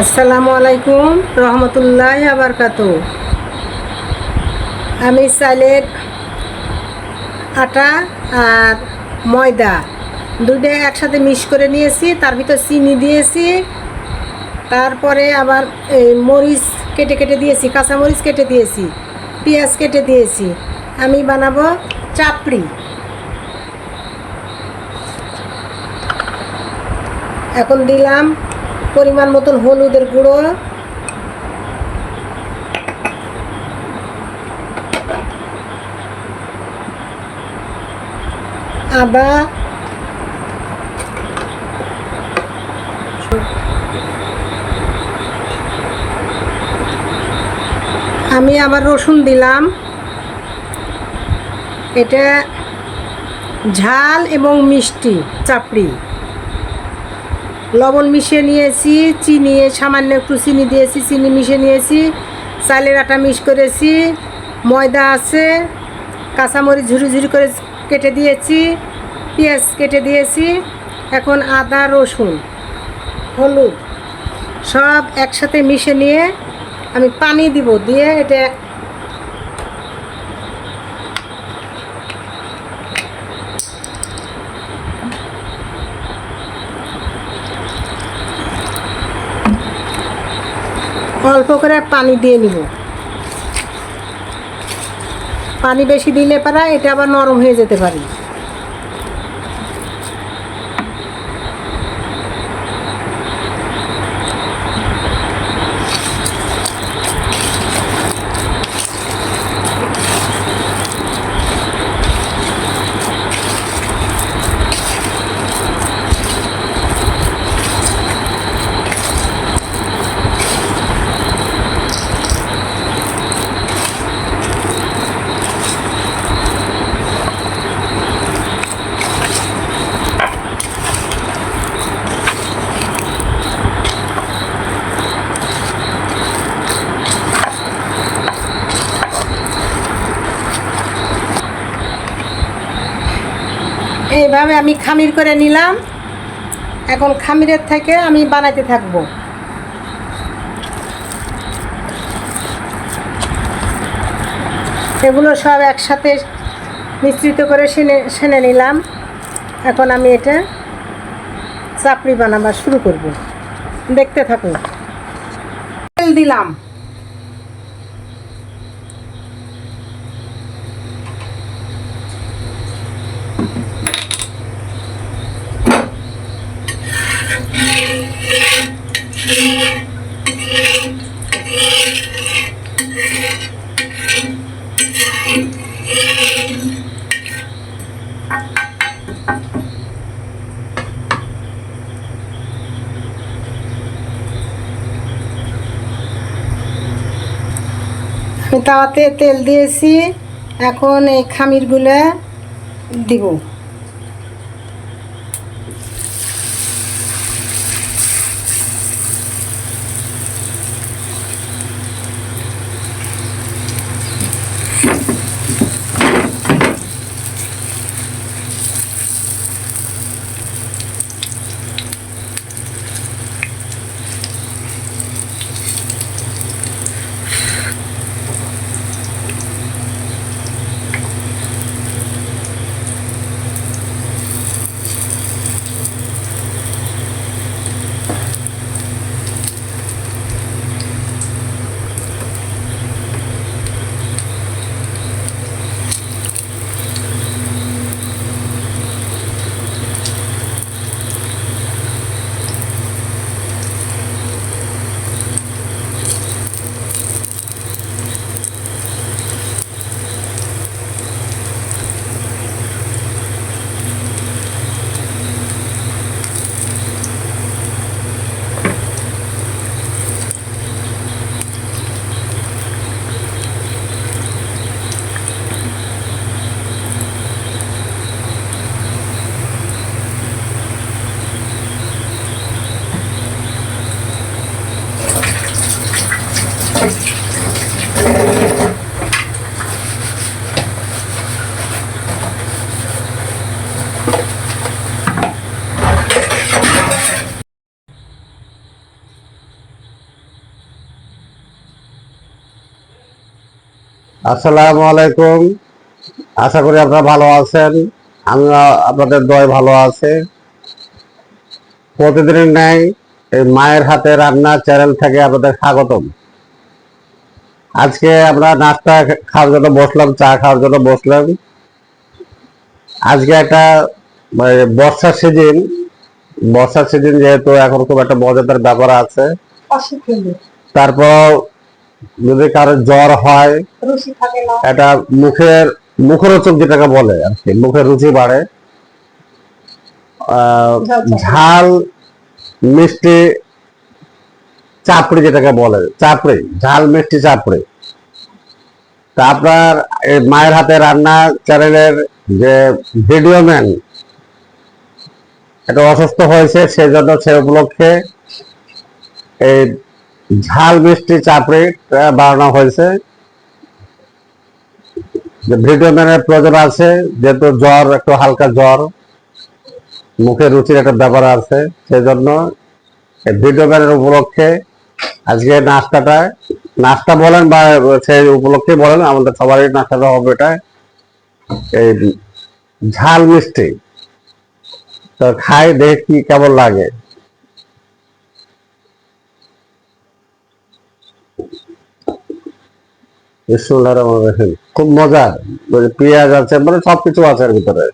আসসালামু আলাইকুম, রহমতুল্লাহ আবরকাত আমি চাইলের আটা আর ময়দা দুটো একসাথে মিক্স করে নিয়েছি, তার ভিতর চিনি দিয়েছি, তারপরে আবার এই মরিচ কেটে কেটে দিয়েছি, কাঁচা মরিচ কেটে দিয়েছি, পেঁয়াজ কেটে দিয়েছি। আমি বানাবো চাপড়ি। এখন দিলাম পরিমাণ মতন হলুদের গুঁড়ো। আদা। আমি আবার রসুন দিলাম। এটা ঝাল এবং মিষ্টি চাপড়ি। লবণ মিশিয়ে নিয়েছি, চিনি, সামান্য একটু চিনি দিয়েছি, চিনি মিশিয়ে নিয়েছি, চালের আটা মিক্স করেছি, ময়দা আছে, কাঁচামরিচ ঝুরি ঝুরি করে কেটে দিয়েছি, পেঁয়াজ কেটে দিয়েছি, এখন আদা, রসুন, হলুদ সব একসাথে মিশে নিয়ে আমি পানি দিব দিয়ে এটা অল্প করে পানি দিয়ে নিব। পানি বেশি দিলে পারা এটা আবার নরম হয়ে যেতে পারে। আমি খামির করে নিলাম। এখন খামিরের থেকে আমি বানাইতে থাকব। এগুলো সব একসাথে মিশ্রিত করে সেনে সেনে নিলাম। এখন আমি এটা চাপড়ি বানাবার শুরু করব। দেখতে থাকুন। তেল দিলাম। তাওয়াতে তেল দিয়েছি। এখন এই খামিরগুলো দিব। আসসালামু আলাইকুম। আশা করি আপনারা ভালো আছেন। আমি আপনাদের দয় ভালো আছে। প্রতিদিনের ন্যায় এই মায়ের হাতে রান্না চ্যানেল থেকে আপনাদের স্বাগতম। আজকে আমরা নাস্তা খাওয়ার জন্য বসলাম চা খাওয়ার জন্য বসলাম। আজকে একটা বর্ষার সিজন। বর্ষার সিজন যেহেতু এখন খুব একটা মজাদার ব্যাপার আছে। তারপর যদি কারও জ্বর হয় এটা মুখের মুখরোচক যেটাকে বলে আর কি মুখের রুচি বাড়ে। ঝাল মিষ্টি চাপড়ি যেটাকে বলে চাপড়ি ঝাল মিষ্টি চাপড়ি। তা আপনার মায়ের হাতে রান্না চ্যানেলের যে ভিডিও ম্যান এটা অসুস্থ হয়েছে সেই জন্য সে উপলক্ষে এই ঝাল মিষ্টি চাপড়ি বানানো হয়েছে। ভিডিও প্রয়োজন আছে, যেহেতু জ্বর, একটু হালকা জ্বর, মুখে রুচির একটা ব্যাপার আছে, সেজন্য এই ভিডিও ম্যানের উপলক্ষে আজকে নাস্তাটা, নাস্তা বলেন বা সেই উপলক্ষে বলেন, আমাদের সবারই নাস্তাটা হবে এটা। এই ঝাল মিষ্টি। তো খাই, দেখি কি কেমন লাগে। খুব মজা মানে পেঁয়াজ আছে মানে সবকিছু আছে এর ভিতরে।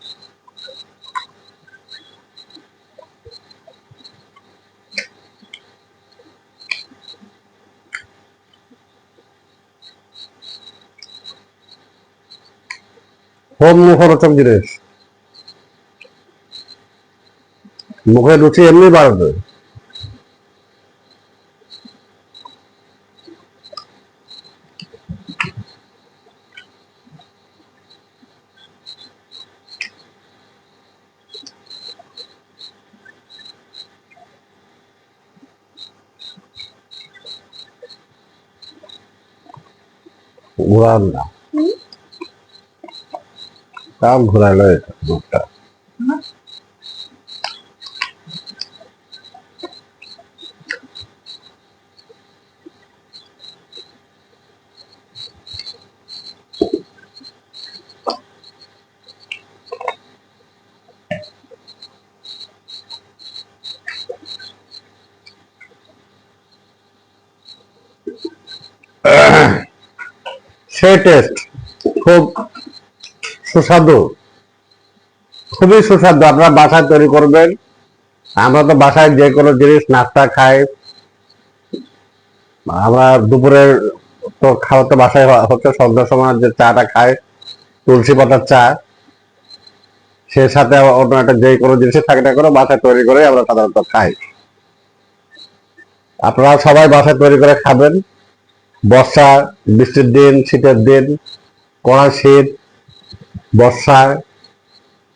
হোম মুখরোচক জিনিস। মুখের রুচি এমনি বাড়বে। ঘুরান না। তাও ঘুরাইলো এটা মুখটা সেই টেস্ট খুব সুস্বাদু। খুবই সুস্বাদু। আপনারা বাসায় তৈরি করবেন। আমরা তো বাসায় যে কোনো জিনিস, নাস্তা খাই। আমরা দুপুরের তো খাওয়া তো বাসায় হচ্ছে। সন্ধ্যার সময় যে চাটা খাই, তুলসী পাতার চা, সে সাথে অন্য একটা যে কোনো জিনিসের থাকে না করে বাসায় তৈরি করে আমরা সাধারণত খাই। আপনারা সবাই বাসায় তৈরি করে খাবেন। বর্ষা বৃষ্টির দিন শীতের দিন কড়া শীত বর্ষা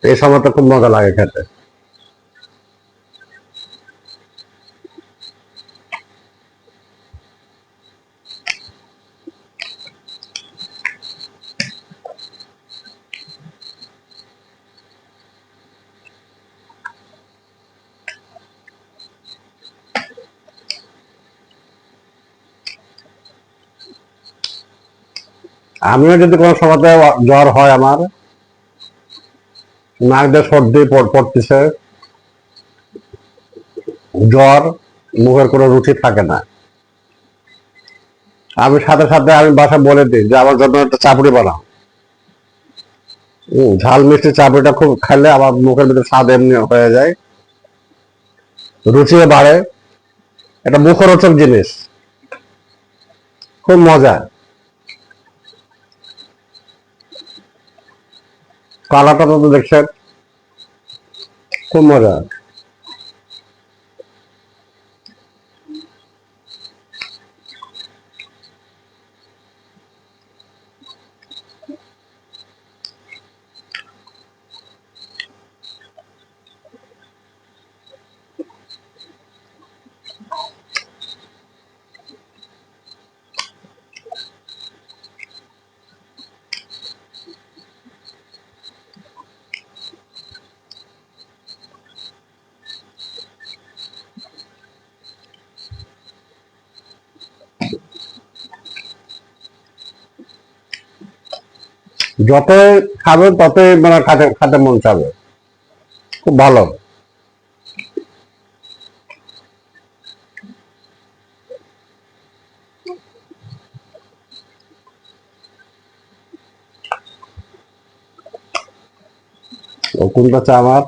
এই তো খুব মজা লাগে খেতে। আমিও যদি কোনো সময়তে জ্বর হয় আমার, নাক দিয়ে সর্দি পড়- পড়তেছে, জ্বর, মুখের কোনো রুচি থাকে না। আমি সাথে সাথে আমি বাসা বলে দিই যে, আমার জন্য একটা চাপড়ি বানাও। ঝাল মিষ্টি চাপড়িটা খুব খেলে আমার মুখের ভিতরে স্বাদ এমনি হয়ে যায়। রুচিও বাড়ে। এটা মুখরোচক জিনিস। খুব মজা। কালারটা তো দেখছেন। খুব মজা যতই খাবে ততই মানে খাতে খাতে মন চাবে। খুব ভালো। কোনটা চা আমার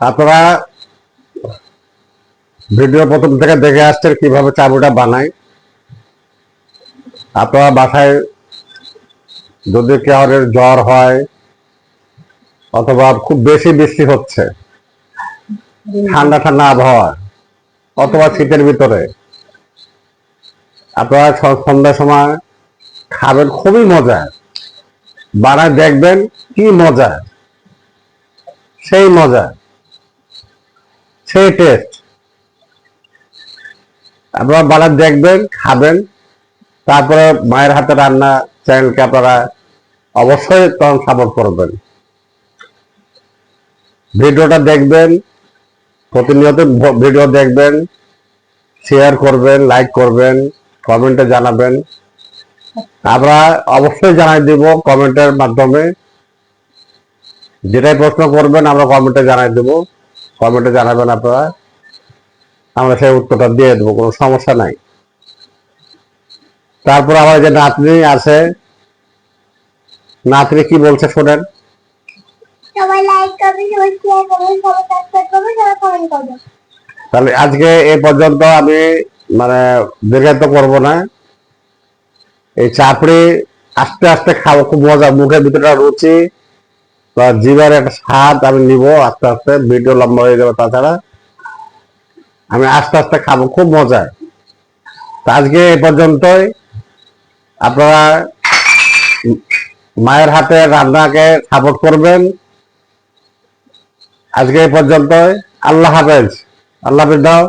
আপনারা ভিডিও প্রথম থেকে দেখে আসছেন কীভাবে চাবুটা বানায়। আপনারা বাসায় যদি কাউরের জ্বর হয় অথবা খুব বেশি বৃষ্টি হচ্ছে, ঠান্ডা ঠান্ডা আবহাওয়া অথবা শীতের ভিতরে, আপনারা সন্ধ্যার সময় খাবেন, খুবই মজা। বানায় দেখবেন কি মজা, সেই মজা। সেই টেস্ট আপনারা বানায় দেখবেন, খাবেন, তারপরে মায়ের হাতে রান্না চ্যানেলকে আপনারা অবশ্যই তখন সাপোর্ট করবেন। ভিডিওটা দেখবেন, প্রতিনিয়ত ভিডিও দেখবেন শেয়ার করবেন লাইক করবেন কমেন্টে জানাবেন। আমরা অবশ্যই জানাই দিব কমেন্টের মাধ্যমে। যেটাই প্রশ্ন করবেন, আমরা কমেন্টে জানাই দেব। কমেন্টে জানাবেন আপনারা। আমরা সেই উত্তরটা দিয়ে দেবো কোনো সমস্যা নাই। তারপর আমার যে নাতনি আছে নাতনি কি বলছে শোনেন। তাহলে আজকে এ পর্যন্ত আমি মানে দীর্ঘায়িত করব না। এই চাপড়ি আস্তে আস্তে খাব খুব মজা মুখের ভিতরে রুচি। বা জিভার একটা স্বাদ আমি নিব আস্তে আস্তে, ভিডিও লম্বা হয়ে যাবে তাছাড়া। আমি আস্তে আস্তে খাব, খুব মজা আজকে এ পর্যন্তই। আপনারা মায়ের হাতে রান্নাকে সাপোর্ট করবেন। আজকে এই পর্যন্তই। আল্লাহ হাফেজ। আল্লাহ হাফেজ দাও।